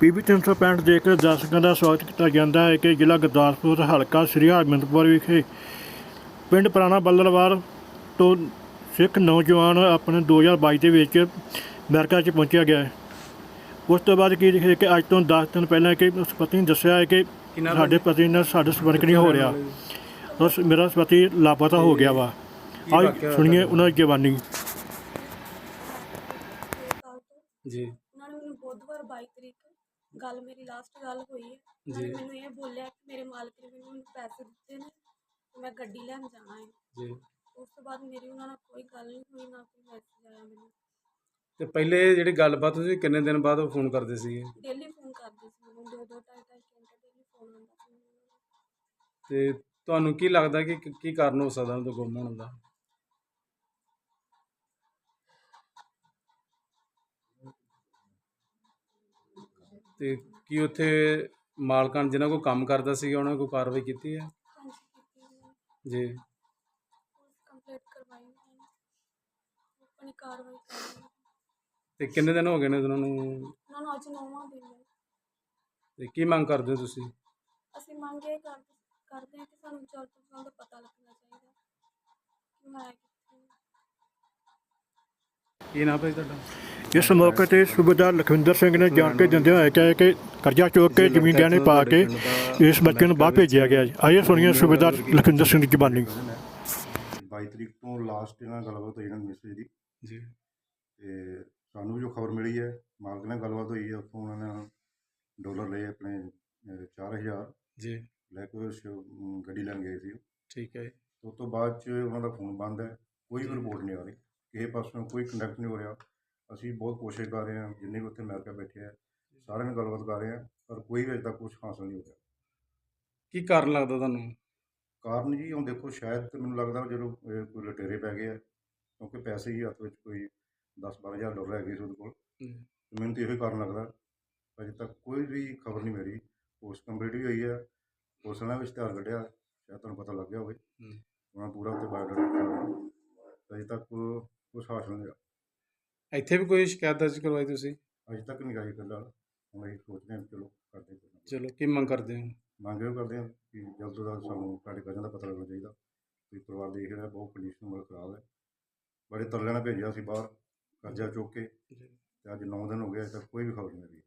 PB 365 ਦੇ ਕੇ ਦਰਸ਼ਕਾਂ ਦਾ ਸਵਾਗਤ ਕੀਤਾ ਜਾਂਦਾ ਹੈ ਕਿ ਜ਼ਿਲ੍ਹਾ ਗੁਰਦਾਸਪੁਰ ਹਲਕਾ ਸ੍ਰੀ ਹਰਮਿੰਦਪੁਰ ਵਿਖੇ ਪਿੰਡ ਪੁਰਾਣਾ ਬੱਲਰਵਾਰ ਤੋਂ ਸਿੱਖ ਨੌਜਵਾਨ ਆਪਣੇ 2022 ਦੇ ਵਿੱਚ ਅਮਰੀਕਾ 'ਚ ਪਹੁੰਚਿਆ ਗਿਆ ਹੈ। ਉਸ ਤੋਂ ਬਾਅਦ ਕੀ ਹੈ ਕਿ ਅੱਜ ਤੋਂ 10 ਦਿਨ ਪਹਿਲਾਂ ਕਿ ਉਸ ਪਤੀ ਨੇ ਦੱਸਿਆ ਹੈ ਕਿ ਸਾਡੇ ਪਤੀ ਨਾਲ ਸਾਡਾ ਸੰਪਰਕ ਨਹੀਂ ਹੋ ਰਿਹਾ। ਉਸ ਮੇਰਾ ਪਤੀ ਲਾਪਤਾ ਹੋ ਗਿਆ ਵਾ। ਅੱਜ ਸੁਣੀਏ ਉਹਨਾਂ ਦੀ ਜਵਾਨੀ। ਜੀ। ਉਹਨਾਂ ਨੇ ਮੈਨੂੰ ਬੁੱਧਵਾਰ 22 ਤਰੀਕ ਗੱਲ ਮੇਰੀ ਲਾਸਟ ਗੱਲ ਹੋਈ ਹੈ। ਉਹਨਾਂ ਨੇ ਜੀ। ਮੈਨੂੰ ਇਹ ਬੋਲਿਆ ਕਿ ਮੇਰੇ ਮਾਲਕ ਨੇ ਮੈਨੂੰ ਪੈਸੇ ਦਿੱਤੇ ਨੇ ਤੇ ਮੈਂ ਗੱਡੀ ਲੈਣ ਜਾਣਾ ਹੈ। ਜੀ। ਉਸ ਤੋਂ ਬਾਅਦ ਮੇਰੀ ਉਹਨਾਂ ਨਾਲ ਕੋਈ ਗੱਲ ਨਹੀਂ ਹੋਈ ਨਾ ਕੋਈ ਮੈਸੇਜ ਆਇਆ ਮੈਨੂੰ। ਤੇ ਪਹਿਲੇ ਜਿਹੜੀ ਗੱਲਬਾਤ ਹੋਈ ਕਿੰਨੇ ਦਿਨ ਬਾਅਦ ਉਹ ਫੋਨ ਕਰਦੇ ਸੀਗੇ? ਡੇਲੀ ਫੋਨ ਕਰਦੇ ਸੀ ਮੈਨੂੰ ਦੋ ਦੋ ਢਾਈ ਢਾਈ ਘੰਟੇ ਡੇਲੀ ਫੋਨ ਆਉਂਦਾ ਸੀ ਮੈਨੂੰ। ਤੇ ਤੁਹਾਨੂੰ ਕੀ ਲੱਗਦਾ ਕਿ ਕੀ- ਕੀ ਕਾਰਨ ਹੋ ਸਕਦਾ ਉਹਨਾਂ ਤੋਂ ਗੁੰਮ ਹੋਣ ਦਾ? ਤੇ ਕੀ ਉੱਥੇ ਮਾਲਕਾਂ ਜਿਨ੍ਹਾਂ ਕੋਲ ਕੰਮ ਕਰਦਾ ਸੀਗਾ ਉਹਨਾਂ ਨੇ ਕੋਈ ਕਾਰਵਾਈ ਕੀਤੀ ਹੈ? ਹਾਂਜੀ ਕੀਤੀ ਮੈਂ ਜੀ। ਪੁਲਿਸ ਕੰਪਲੀਟ ਕਰਵਾਈ ਮੈਂ ਆਪਣੀ ਕਾਰਵਾਈ ਕਰ ਰਹੀ ਹਾਂ। ਤੇ ਕਿੰਨੇ ਦਿਨ ਹੋ ਗਏ ਨੇ ਉਹਨਾਂ ਨੂੰ? ਉਹਨਾਂ ਨੂੰ ਅੱਜ ਨੌਵਾਂ ਦਿਨ ਹੈ। ਤੇ ਕੀ ਮੰਗ ਕਰਦੇ ਹੋ ਤੁਸੀਂ? ਅਸੀਂ ਮੰਗ ਇਹ ਕਰ ਕਰਦੇ ਹਾਂ ਕਿ ਸਾਨੂੰ ਜਲਦ ਤੋਂ ਜਲਦ ਪਤਾ ਲੱਗਣਾ ਚਾਹੀਦਾ ਕਿ ਮੈਂ ਕਿੱਥੇ। ਕੀ ਨਾਮ ਹੈ ਤੁਹਾਡਾ? ਇਸ ਮੌਕੇ ਤੇ ਸੂਬੇਦਾਰ ਲਖਵਿੰਦਰ ਸਿੰਘ ਨੇ ਜਾਣਕਾਰੀ ਦਿੰਦੇ ਹੋਏ ਕਿਹਾ ਕਿ ਕਰਜ਼ਾ ਚੁੱਕ ਕੇ ਜ਼ਮੀਨ ਗਹਿਣੇ ਪਾ ਕੇ ਇਸ ਬੱਚੇ ਨੂੰ ਬਾਹਰ ਭੇਜਿਆ ਗਿਆ ਆਈਏ ਸੁਣੀਏ ਸੂਬੇਦਾਰ ਲਖਵਿੰਦਰ ਸਿੰਘ ਦੀ ਜ਼ਬਾਨੀ। 22 ਤਰੀਕ ਤੋਂ ਲਾਸਟ ਇਹਨਾਂ ਨਾਲ ਗੱਲਬਾਤ ਹੋਈ ਇਹਨਾਂ ਮਿਸਟਰੀ ਦੀ। ਜੀ। ਤੇ ਸਾਨੂੰ ਵੀ ਜੋ ਖਬਰ ਮਿਲੀ ਹੈ ਮਾਲਕ ਨਾਲ ਗੱਲਬਾਤ ਹੋਈ ਹੈ ਉੱਥੋਂ ਉਹਨਾਂ ਨੇ ਡਾਲਰ ਲਏ ਆਪਣੇ ਅਹ, 4000 ਜੀ। ਲੈ ਕੇ ਗੱਡੀ ਲੈਣ ਗਏ ਸੀ ਠੀਕ ਹੈ ਉਸ ਤੋਂ ਬਾਅਦ ਚ ਉਹਨਾਂ ਦਾ ਫੋਨ ਬੰਦ ਹੈ ਕੋਈ ਵੀ ਰਿਪੋਰਟ ਨਹੀਂ ਆ ਰਹੀ। ਕਿਸੇ ਪਾਸੋਂ ਕੋਈ ਕੰਟੈਕਟ ਨਹੀਂ ਹੋ ਰਿਹਾ। ਅਸੀਂ ਬਹੁਤ ਕੋਸ਼ਿਸ਼ ਕਰ ਰਹੇ ਹਾਂ ਜਿੰਨੇ ਵੀ ਉੱਥੇ ਅਮਰੀਕਾ ਬੈਠੇ ਆ ਸਾਰਿਆਂ ਨਾਲ ਗੱਲਬਾਤ ਕਰ ਰਹੇ ਹਾਂ ਪਰ ਕੋਈ ਵੀ ਅਜੇ ਤੱਕ ਕੁਝ ਹਾਸਲ ਨਹੀਂ ਹੋ ਰਿਹਾ। ਕੀ ਕਾਰਨ ਲੱਗਦਾ ਤੁਹਾਨੂੰ? ਕਾਰਨ ਜੀ ਹੁਣ ਦੇਖੋ ਸ਼ਾਇਦ ਮੈਨੂੰ ਲੱਗਦਾ ਜਦੋਂ ਕੋਈ ਲਟੇਰੇ ਪੈ ਗਏ ਆ ਕਿਉਂਕਿ ਪੈਸੇ ਹੀ ਹੱਥ ਵਿੱਚ ਕੋਈ 10-12000 ਡਾਲਰ ਹੈਗੇ ਸੀ ਉਹਦੇ ਕੋਲ। ਹਮ, ਤੇ ਮੈਨੂੰ ਤਾਂ ਇਹੋ ਹੀ ਕਾਰਨ ਲੱਗਦਾ ਅਜੇ ਤੱਕ ਕੋਈ ਵੀ ਖਬਰ ਨਹੀਂ ਮੇਰੀ ਪੋਸਟ ਕੰਪਲੀਟ ਵੀ ਹੋਈ ਹੈ ਪੁਲਿਸ ਨੇ ਵੀ ਇਸ਼ਤਿਹਾਰ ਕੱਢਿਆ ਸ਼ਾਇਦ ਤੁਹਾਨੂੰ ਪਤਾ ਲੱਗ ਗਿਆ ਹੋਵੇ। ਹਮ। ਉਹਨਾਂ ਪੂਰਾ ਉੱਤੇ ਬਾਇਓਡਾਟਾ ਦਿੱਤਾ ਅਜੇ ਤੱਕ ਕੁਝ ਹਾਸਲ ਨਹੀਂ ਹੋਇਆ। ਇੱਥੇ ਵੀ ਕੋਈ ਸ਼ਿਕਾਇਤ ਦਰਜ ਕਰਵਾਈ ਤੁਸੀਂ? ਅਜੇ ਤੱਕ ਨਹੀਂ ਗਾਈ ਫਿਲਹਾਲ। ਹੁਣ ਅਸੀਂ ਸੋਚਦੇ ਹਾਂ ਵੀ ਚਲੋ ਕਰਦੇ ਹਾਂ ਚਲੋ ਕੀ ਮੰਗ ਕਰਦੇ ਹੋ? ਮੰਗ ਇਹ ਕਰਦੇ ਹਾਂ ਕਿ ਜਲਦ ਤੋਂ ਜਲਦ ਸਾਨੂੰ ਸਾਡੇ ਕਜ਼ਨ ਦਾ ਪਤਾ ਲੱਗਣਾ ਚਾਹੀਦਾ ਵੀ ਪਰਿਵਾਰ ਦੇਖ ਰਿਹਾ ਬਹੁਤ ਕੰਡੀਸ਼ਨ ਬਹੁਤ ਖਰਾਬ ਹੈ। ਬੜੇ ਤਰਲੇ ਨਾਲ ਭੇਜਿਆ ਸੀ ਬਾਹਰ ਕਰਜ਼ਾ ਚੁੱਕ ਕੇ ਤੇ ਅੱਜ 9 ਦਿਨ ਹੋ ਗਏ ਅਜੇ ਤੱਕ ਕੋਈ ਵੀ ਖਬਰ ਨਹੀਂ ਮਿਲੀ।